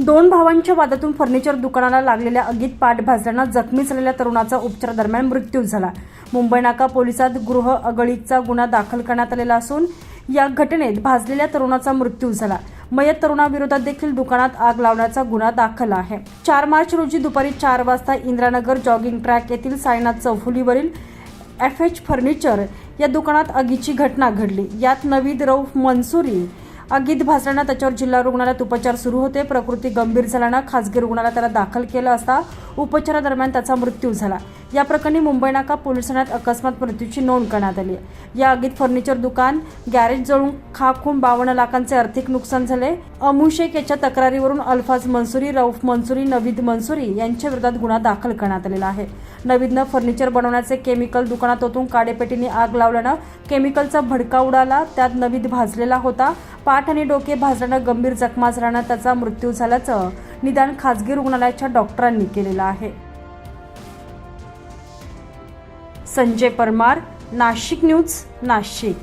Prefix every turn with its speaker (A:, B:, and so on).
A: दोन भावांच्या वादातून फर्निचर दुकानाला लागलेल्या आगीत पाठ भाजल्यानं जखमी झालेल्या तरुणाचा उपचारादरम्यान मृत्यू झाला. मुंबई नाका पोलिसात गृह अगळीचा गुन्हा दाखल करण्यात आलेला असून या घटनेत भाजलेल्या तरुणाचा मृत्यू झाला. मयत तरुणाविरोधात देखील दुकानात आग लावण्याचा गुन्हा दाखल आहे. चार मार्च रोजी दुपारी चार वाजता इंद्रानगर जॉगिंग ट्रॅक येथील साईनाथ चौफुलीवरील एफ एच फर्निचर या दुकानात आगीची घटना घडली. यात नवीद रौफ मनसुरी आगीत भाजल्यानं त्याच्यावर जिल्हा रुग्णालयात उपचार सुरू होते. प्रकृती गंभीर झाल्यानं खासगी रुग्णालयात त्याला दाखल केलं असता उपचारादरम्यान त्याचा मृत्यू झाला. या प्रकरणी मुंबई नाका पोलीस ठाण्यात अकस्मात मृत्यूची नोंद करण्यात आली आहे. या आगीत फर्निचर दुकान गॅरेज जळून खाक होऊन बावन्न लाखांचे आर्थिक नुकसान झाले. अमू शेख याच्या तक्रारीवरून अल्फाज मंसुरी रौफ मंसुरी नवीद मंसुरी यांच्या विरोधात गुन्हा दाखल करण्यात आलेला आहे. नवीदनं फर्निचर बनवण्याचे केमिकल दुकानात ओतून काडेपेटीने आग लावल्यानं केमिकलचा भडका उडाला. त्यात नवीद भाजलेला होता. पाठ आणि डोके भाजल्यानं गंभीर जखमा झाल्यानं त्याचा मृत्यू झाल्याचं निदान खाजगी रुग्णालयाच्या डॉक्टरांनी केलेलं आहे. संजय परमार नाशिक न्यूज नाशिक.